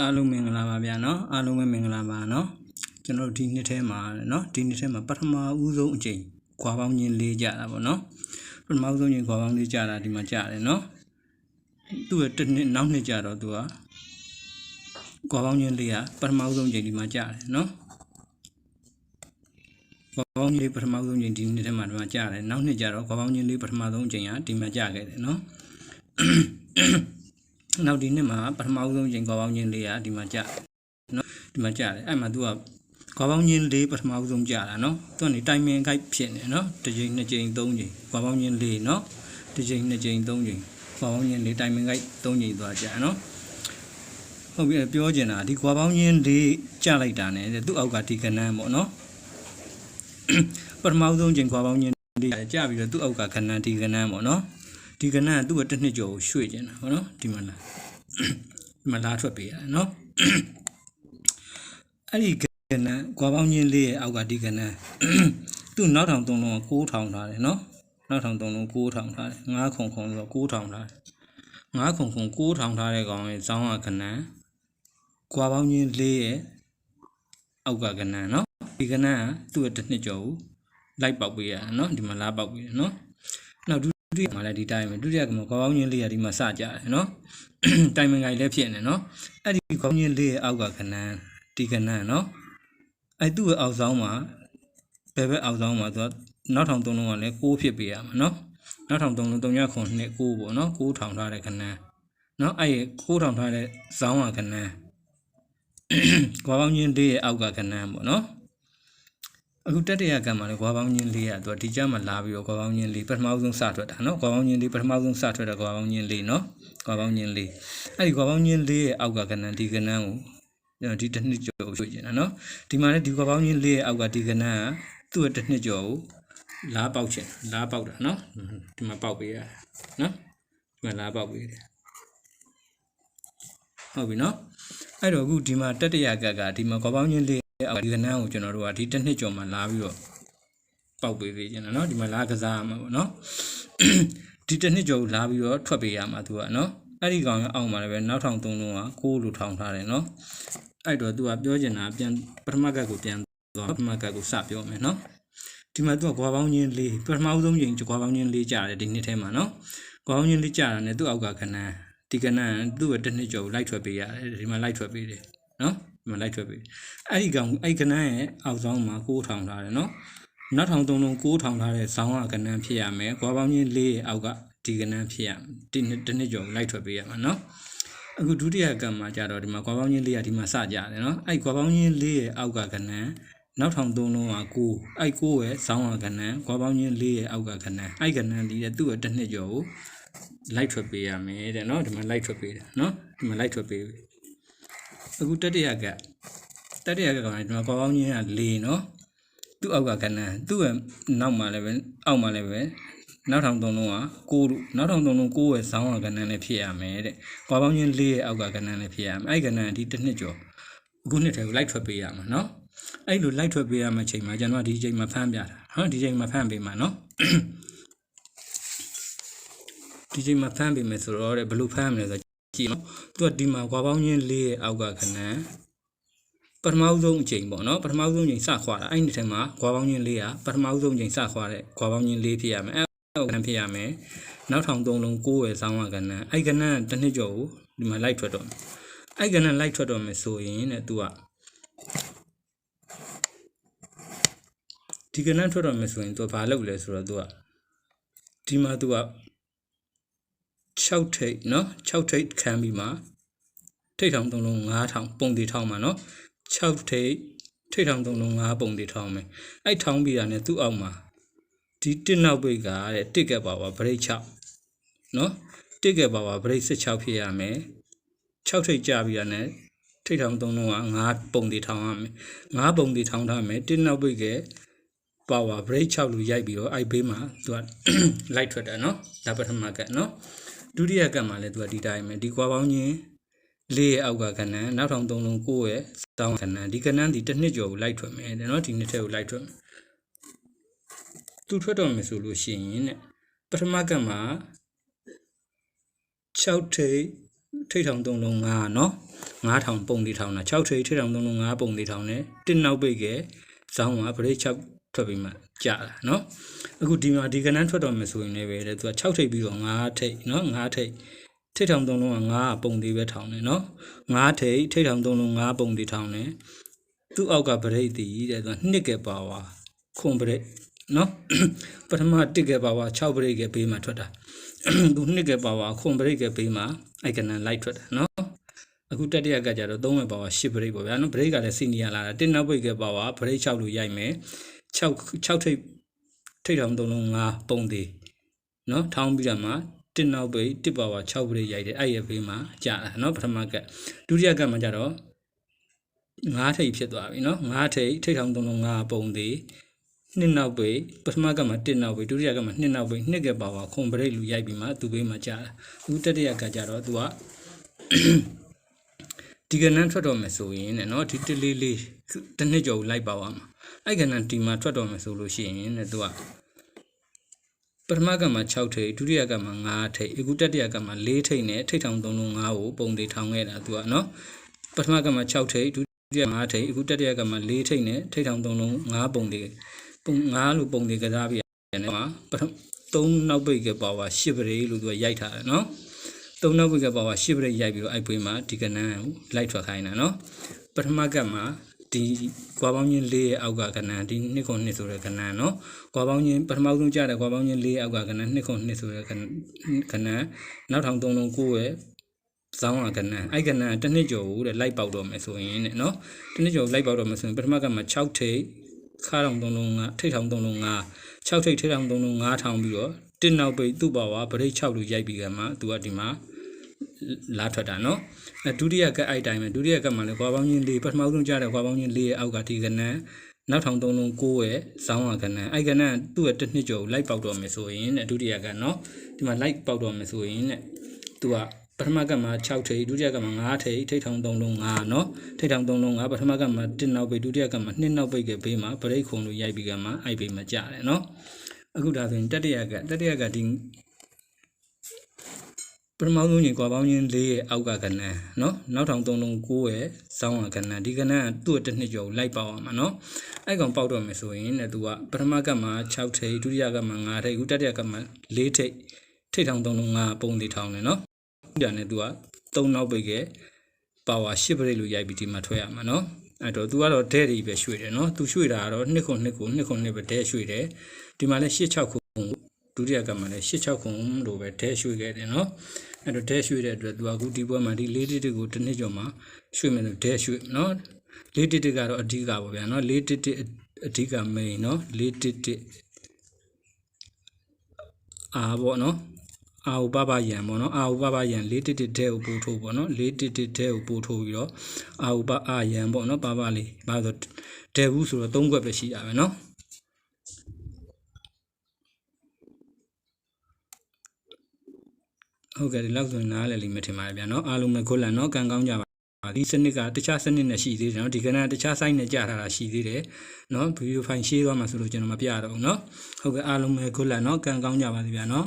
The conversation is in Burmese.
အားလုံးမင်္ဂလာပါဗျာเนาะအားလုံးပဲမင်္ဂလာပါเนาะကျွန်တော်တို့ဒီနှစ်ထဲမှာเนาะဒီနှစ်ထဲမှာပထမဦးဆုံးအကြိမ်ခွာပေါင်းချင်းလေးကြတာပေါ့เนาะပထမဦးဆုံးချင်းခွာပေါင်းလေးကြတာဒီမှာကြတယ်เนาะသူ့ရဲ့တစ်နှစ်နောက်နှစ်ကြတော့သူကခွာပေါင်းချင်းလေးကပထမဦးဆုံးချိန်ဒီမှာကြတယ်เนาะခွာပေါင်းချင်းလေးပထမဦးဆုံးချိန်ဒီနှစ်ထဲမှာဒီမှာကြတယ်နောက်နှစ်ကြတော့ခွာပေါင်းချင်းလေးပထမဆုံးချိန်ကဒီမှာကြခဲ့တယ်เนาะ နောက်ဒီနှစ်မှာပထမဦးဆုံးချိန်ကောင်းပေါင်းချင်းလေးကဒီမှာကြာနော်ဒီမှာကြာတယ်အဲ့မှာ तू ကကောင်းပေါင်းချင်းလေးပထမဦးဆုံးကြာတာနော်သူကနေတိုင်မင်ခိုက်ဖြစ်နေနော်တစ်ချိန်နှစ်ချိန်သုံးချိန်ကောင်းပေါင်းချင်းလေးနော်တစ်ချိန်နှစ်ချိန်သုံးချိန်ကောင်းပေါင်းချင်းလေးတိုင်မင်ခိုက်သုံးချိန်သွားကြာနော်ဟုတ်ပြီပြောချင်တာဒီကောင်းပေါင်းချင်းလေးကြာလိုက်တာ ਨੇ သူ့အောက်ကဒီကနန်းပေါ့နော်ပထမဦးဆုံးချိန်ကောင်းပေါင်းချင်းလေးကြာပြီးတော့သူ့အောက်ကကနန်းဒီကနန်းပေါ့နော် ဒီကနန်းကသူ့ရဲ့တစ်နှစ်ကျော်ကိုရွှေ့ကျင်တာဟုတ်နော်ဒီမှာလာဒီမှာလာထွက်ပေးရတယ်နော်အဲ့ဒီကနန်းကွာပေါင်းချင်းလေးရဲ့အောက်ကဒီကနန်းသူ့နောက်ထောင်သုံးလုံးကို6000ထားတယ်နော်နောက်ထောင်သုံးလုံး6000ထားတယ်9ခုံခုံဆို6000ထားတယ်9ခုံခုံ6000ထားတဲ့ကောင်ရဲ့ဇောင်းကကနန်းကွာပေါင်းချင်းလေးရဲ့အောက်ကကနန်းနော်ဒီကနန်းကသူ့ရဲ့တစ်နှစ်ကျော်ကိုလိုက်ပေါက်ပေးရတယ်နော်ဒီမှာလာပေါက်ပေးတယ်နော်နောက် ဒုတိယမှာလည်းဒီတိုင်းပဲဒုတိယကမှာခေါင်းပေါင်းချင်းလေးကဒီမှာစကြတယ်နော်တိုင်မင်ကိုင်လည်းဖြစ်နေနော်အဲ့ဒီခေါင်းချင်းလေးရဲ့အောက်ကခဏန်းဒီခဏန်းနော်အဲ့သူ့ရဲ့အောက်ဆောင်မှာဘယ်ဘက်အောက်ဆောင်မှာသူကနောက်ထောင်သုံးလုံးကလည်း6ဖြစ်ပေးရမှာနော်နောက်ထောင်သုံးလုံး3ညခွန်2 6ပေါ့နော်6ထောင်ထားတဲ့ခဏန်းနော်အဲ့ဒီ6ထောင်ထားတဲ့ဇောင်းကခဏန်းခေါင်းပေါင်းချင်းလေးရဲ့အောက်ကခဏန်းပေါ့နော် အခုတက်တရကံမှာလည်းဂွာပေါင်းချင်းလေးရသူကဒီကြမှာလာပြီးတော့ဂွာပေါင်းချင်းလေးပထမဆုံးစထွက်တာနော်ဂွာပေါင်းချင်းလေးပထမဆုံးစထွက်တာဂွာပေါင်းချင်းလေးနော်ဂွာပေါင်းချင်းလေးအဲ့ဒီဂွာပေါင်းချင်းလေးရဲ့အောက်ကကဏ္ဍဒီကဏ္ဍကိုကျွန်တော်ဒီတစ်နှစ်ကျော်ကိုရွှေ့ကျင်တာနော်ဒီမှာလည်းဒီဂွာပေါင်းချင်းလေးရဲ့အောက်ကဒီကဏ္ဍကသူ့ရဲ့တစ်နှစ်ကျော်ကိုလားပေါက်ချင်လားပေါက်တာနော်ဒီမှာပေါက်ပေးရနော်ဒီမှာလားပေါက်ပေးတယ်ဟုတ်ပြီနော်အဲ့တော့အခုဒီမှာတတရကကဒီမှာကောပေါင်းချင်းလေး အောက်ဒီကနန်းကိုကျွန်တော်တို့ကဒီတစ်နှစ်ကျော်မှလာပြီးတော့ပောက်ပေးပေးခြင်းနော်ဒီမှာလာကစားရမှာပေါ့နော်ဒီတစ်နှစ်ကျော်လာပြီးတော့ထွက်ပေးရမှာသူကနော်အဲ့ဒီကောင်ရအောက်မှာလည်းပဲနောက်ထောင်သုံးလုံးက6လူထောင်ထားတယ်နော်အဲ့တော့သူကပြောချင်တာပြန်ပထမကတ်ကိုပြန်သွားပထမကတ်ကိုစပြောမယ်နော်ဒီမှာသူကကွာပေါင်းချင်းလေးပထမဦးဆုံးချိန်ကွာပေါင်းချင်းလေးကြားတယ်ဒီနှစ်ထဲမှာနော်ကွာပေါင်းချင်းလေးကြားတာနဲ့သူ့အောက်ကခဏန်းဒီကနန်းသူ့ရဲ့တစ်နှစ်ကျော်လိုက်ထွက်ပေးရတယ်ဒီမှာလိုက်ထွက်ပေးတယ်နော်ဒီ မှာလိုက်ထွက်ပေးအဲ့ဒီကောင်အဲ့ကနန်းရဲ့အောက်ဆောင်မှာ6ထောင်ထားတယ်နော်နောက်ထောင်သုံးလုံး6ထောင်ထားတဲ့ဇောင်းကကနန်းဖြစ်ရမယ်ကွာပေါင်းချင်းလေးရဲ့အောက်ကဒီကနန်းဖြစ်ရဒီနှစ်တစ်နှစ်ကျော်လိုက်ထွက်ပေးရမှာနော်အခုဒုတိယကံမှာကြတော့ဒီမှာကွာပေါင်းချင်းလေးကဒီမှာစကြတယ်နော်အဲ့ကွာပေါင်းချင်းလေးရဲ့အောက်ကကနန်းနောက်ထောင်သုံးလုံးက9အဲ့9ရဲ့ဇောင်းကကနန်းကွာပေါင်းချင်းလေးရဲ့အောက်ကကနန်းအဲ့ကနန်းဒီရဲ့သူ့ရဲ့တစ်နှစ်ကျော်ကိုလိုက်ထွက်ပေးရမယ်တဲ့နော်ဒီမှာလိုက်ထွက်ပေးတယ်နော်ဒီမှာလိုက်ထွက်ပေးပြီ အခုတတိယကတတိယကကောင်ဒီမှာကွာပေါင်းချင်းက4နော်သူ့အောက်ကကနန်းသူ့ရဲ့နောက်မှာလည်းပဲအောက်မှာလည်းပဲနောက်ထောင်သုံးလုံးက6လို့နောက်ထောင်သုံးလုံး6ရဲ့ဇောင်းကကနန်းလည်းဖြစ်ရမယ်တဲ့ကွာပေါင်းချင်း4ရဲ့အောက်ကကနန်းလည်းဖြစ်ရမယ်အဲ့ကနန်းဒီတစ်နှစ်ကျော်အခုနှစ်ထဲကိုလိုက်ထွက်ပေးရမှာနော်အဲ့လိုလိုက်ထွက်ပေးရမယ့်ချိန်မှာကျွန်တော်ဒီချိန်မှာဖမ်းပြတာဟမ်ဒီချိန်မှာဖမ်းပေးမှာနော်ဒီချိန်မှာဖမ်းပေးမယ်ဆိုတော့တဲ့ဘယ်လိုဖမ်းမလဲဆိုတော့ ကြည့်နော်သူကဒီမှာကွာပေါင်းချင်းလေးရဲ့အောက်ကခဏပထမဦးဆုံးအချိန်ပေါ့နော်ပထမဦးဆုံးချိန်စခွာတာအဲ့ဒီထဲမှာကွာပေါင်းချင်းလေးကပထမဦးဆုံးချိန်စခွာတဲ့ကွာပေါင်းချင်းလေးဖြစ်ရမယ်အဲ့ကဏ္ဍဖြစ်ရမယ်နောက်ထောင်သုံးလုံးကိုးရဲ့ဆောင်းကကဏ္ဍအဲ့ကဏ္ဍတစ်နှစ်ကျော်ကိုဒီမှာလိုက်ထွက်တော့မယ်အဲ့ကဏ္ဍလိုက်ထွက်တော့မယ်ဆိုရင်တဲ့သူကဒီကဏ္ဍထွက်တော့မယ်ဆိုရင်သူကဘာလုပ်လဲဆိုတော့သူကဒီမှာသူက 6ထိပ်เนาะ6ထိပ်ခံပြီးမှထိပ်ထောင်သုံးလုံး9000ပုံတီထောင်မှာเนาะ6ထိပ်ထိပ်ထောင်သုံးလုံး9ပုံတီထောင်မယ်အဲ့ထောင်ပြီးတာ ਨੇ သူ့အောက်မှာဒီတစ်နောက်ပိတ်ကတဲ့တစ်ကက်ပါပါဗရိတ်6เนาะတစ်ကက်ပါပါဗရိတ်16ဖြစ်ရမယ်6ထိပ်ကြပြီးတာ ਨੇ ထိပ်ထောင်သုံးလုံးက9ပုံတီထောင်ရမယ်9ပုံတီထောင်ထားမယ်တစ်နောက်ပိတ်ကပါဝါ break 6လူရိုက်ပြီးတော့အဲ့ဘေးမှာသူက လိုက်ထွက်တယ်เนาะဒါပထမကเนาะ ဒုတိယကံမှာလည်းသူကဒီတိုင်းပဲဒီကွာပေါင်းချင်းလေးရဲ့အောက်ကကဏ္ဍနောက်ထောင်သုံးလုံးကိုရဲ့တောင်းကဏ္ဍဒီကဏ္ဍဒီတစ်နှစ်ကျော်ကိုလိုက်ထွက်မယ်တဲ့နော်ဒီနှစ်ထက်ကိုလိုက်ထွက်မယ်သူထွက်တော့မယ်ဆိုလို့ရှိရင်တဲ့ပထမကံမှာ6ထိပ်ထိတ်ထောင်သုံးလုံး9နော်9000ပုံသေးထောင်တာ6ထိတ်ထိတ်ထောင်သုံးလုံး9ပုံသေးထောင်တယ်တစ်နောက်ပိတ်ကဲဇောင်းကဗရိတ်6ထွက်ပြီးမှ ကြာတာနော်အခုဒီမှာဒီကနန်းထွက်တော့မယ်ဆိုရင်လည်းပဲတဲ့သူက6ထိတ်ပြီးတော့9ထိတ်နော်9ထိတ်ထိတ်ထောင်သုံးလုံးက9ပုံသေးပဲထောင်တယ်နော်9ထိတ်ထိတ်ထောင်သုံးလုံး9ပုံသေးထောင်တယ်သူ့အောက်ကဗရိတ်တည်တဲ့သူကနှစ်ကဲပါဝါခွန်ဗရိတ်နော်ပထမတစ်ကဲပါဝါ6ဗရိတ်ကဲပေးမှထွက်တာသူနှစ်ကပါဝါခွန်ဘရိတ်ကပေးမှာအိုက်ကနန်လိုက်ထွက်တာနော်အခုတတိယကကြတော့3ဝက်ပါဝါ10ဘရိတ်ပေါ့ဗျာနော်ဘရိတ်ကလည်းစီနီယာလာတာတစ်နောက်ဘရိတ်ကပါဝါဘရိတ်6လို့ရိုက်မယ် 6 6ထိပ်ထိပ်ထောင်3လုံး5ပုံသေးနော်ထောင်းပြီးတော့မှတစ်နောက်ဘရိတ်တစ်ပါဝါ6ဘရိတ်ရိုက်တယ်အဲ့ရဘေးမှာကြာတာနော်ပထမကဒုတိယကမှာကြတော့9ထိပ်ဖြစ်သွားပြီနော်9ထိပ်ထိပ်ထောင်3လုံး5ပုံသေးနှစ်နောက်ပိတ်ပထမကမှ1နောက်ပိတ်ဒုတိယကမှ2နောက်ပိတ်နှစ်ကပါပါခွန်ဘရိတ်လူရိုက်ပြီးမှသူ့ဘေးမှာကြာတာအခုတတိယကကြတော့သူကဒီကနန်းထွက်တော့မယ်ဆိုရင်တဲ့နော်ဒီတလေးလေးတစ်နှစ်ကျော်လိုက်ပါသွားမှာ အဲ့ကနန်းဒီမှာထွက်တော့မယ်ဆိုလို့ရှိရင်တဲ့သူကပထမကမှ6ထိပ်ဒုတိယကမှ9ထိပ်အခုတတိယကမှ4ထိပ်နဲ့ထိပ်ထောင်3လုံး5ကိုပုံသေးထောင်ခဲ့တာသူကနော်ပထမကမှ6ထိပ်ဒုတိယ5ထိပ်အခုတတိယကမှ4ထိပ်နဲ့ထိပ်ထောင်3လုံး5ပုံသေးပုံ9လို့ပုံသေးကစားပြရတယ်နော်ပထမ3နောက်ပိတ်ကပါဝါ10ပရိလို့သူကရိုက်ထားတယ်နော်3နောက်ပိတ်ကပါဝါ10ပရိရိုက်ပြီးတော့အဲ့ပွေးမှာဒီကနန်းကိုလိုက်ထွက်ခိုင်းတာနော်ပထမကမှ ဒီကွာပေါင်းချင်း၄ရဲ့အောက်ကကနန်းဒီ2ခု2ဆိုတဲ့ကနန်းနော်ကွာပေါင်းချင်းပထမဆုံးကြတဲ့ကွာပေါင်းချင်း၄ရဲ့အောက်ကကနန်း2ခု2ဆိုတဲ့ကနန်းနောက်ထောင်3လုံး9ရဲ့ဇောင်းကကနန်းအဲ့ကနန်းတစ်နှစ်ကျော်ကိုတဲ့လိုက်ပေါက်တော့မယ်ဆိုရင်တဲ့နော်တစ်နှစ်ကျော်လိုက်ပေါက်တော့မယ်ဆိုရင်ပထမကမှ6ထိပ်ခါထောင်3လုံး9ထိပ်ထောင်3လုံး9 6ထိပ်ထိပ်ထောင်3လုံး9ထောင်ပြီးတော့တစ်နောက်ပိတ်သူ့ပါဝါဗရိတ်6လို့ရိုက်ပြီးကမှသူကဒီမှာ လာထွက်တာနော်ဒုတိယကပ်အဲ့တိုင်းပဲဒုတိယကပ်မှာလည်းခွာပေါင်းချင်း၄ပထမဆုံးကြားတဲ့ခွာပေါင်းချင်း၄ရဲ့အောက်ကဒီကနန်းနောက်ထောင်သုံးလုံးကိုရဲ့ဇောင်းဝကဏ္ဍအဲ့ကဏ္ဍသူ့ရဲ့တစ်နှစ်ကျော်ကိုလိုက်ပေါက်တော့မယ်ဆိုရင်တဲ့ဒုတိယကဏ္ဍနော်ဒီမှာလိုက်ပေါက်တော့မယ်ဆိုရင်တဲ့သူကပထမကဏ္ဍမှာ6ထိပ်ဒုတိယကဏ္ဍမှာ9ထိပ်ထိပ်ထောင်သုံးလုံး9နော်ထိပ်ထောင်သုံးလုံး9ပထမကဏ္ဍမှာ1နောက်ပိတ်ဒုတိယကဏ္ဍမှာ2နောက်ပိတ်ကဘေးမှာဗရိတ်ခုံလို့ရိုက်ပြီးကဏ္ဍမှာအိုက်ပိတ်မှာကြတယ်နော်အခုဒါဆိုရင်တတိယကတတိယကဒီ ပထမဆုံးညီကွာပေါင်းချင်း၄ရဲ့အောက်ကကဏ္ဍနော်နောက်ထောင်၃လုံး၉ရဲ့ဇောင်းဝကဏ္ဍဒီကဏ္ဍသူ့တစ်နှစ်ကျော်လိုက်ပေါအောင်မှာနော်အဲ့ကောင်ပေါက်တော့မယ်ဆိုရင်တဲ့သူကပထမကတ်မှာ6ထိပ်ဒုတိယကတ်မှာ9ထိပ်ခုတတိယကတ်မှာ၄ထိပ်ထိပ်ထောင်၃လုံး9ပုံသေးထောင်တယ်နော်ဒီကနေသူက၃နောက်ပိတ်ကပါဝါ၈ပြိတ်လို့ရိုက်ပြီးဒီမှာထွက်ရမှာနော်အဲ့တော့ तू ကတော့ဒဲ့တွေပဲရွှေ့တယ်နော် तू ရွှေ့တာကတော့2ခု2ခု2ခု2ပဲဒဲ့ရွှေ့တယ်ဒီမှာလဲ8 6ခုဒုတိယကမှာလဲ8 6ခုလို့ပဲဒဲ့ရွှေ့ခဲ့တယ်နော် အဲ့တော့ dash ရွှေ့တဲ့အတွက်သူကအခုဒီပွဲမှာဒီ၄တစ်တစ်ကိုတစ်နှစ်ကျော်မှာရွှေ့မယ်လို့ dash ရွှေ့နော်၄တစ်တစ်ကတော့အဓိကပေါ့ဗျာနော်၄တစ်တစ်အဓိက main နော်၄တစ်တစ်အာပေါ့နော်အာဟုပပယံပေါ့နော်အာဟုပပယံ၄တစ်တစ်တဲ့ကိုပို့ထိုးပေါ့နော်၄တစ်တစ်တဲ့ကိုပို့ထိုးပြီးတော့အာဟုပအာယံပေါ့နော်ပပလေးဘာလို့ဆိုတော့တဲ့ဘူးဆိုတော့၃ခွက်ပဲရှိရမယ်နော် ဟုတ်ကဲ့ဒီလောက်ဆိုရင်နားလည်လိမ့်မယ်ထင်ပါတယ်ဗျာနော်အားလုံးပဲခွလန်နော်ကံကောင်းကြပါဒီစနစ်ကတခြားစနစ်နဲ့ရှိသေးတယ်နော်ဒီကနေ့တခြား site နဲ့ကြာထားတာရှိသေးတယ်နော်ဗီဒီယိုဖိုင်ရှေ့သွားမှာဆိုလို့ကျွန်တော်မပြတော့ဘူးနော်ဟုတ်ကဲ့အားလုံးပဲခွလန်နော်ကံကောင်းကြပါစေဗျာနော်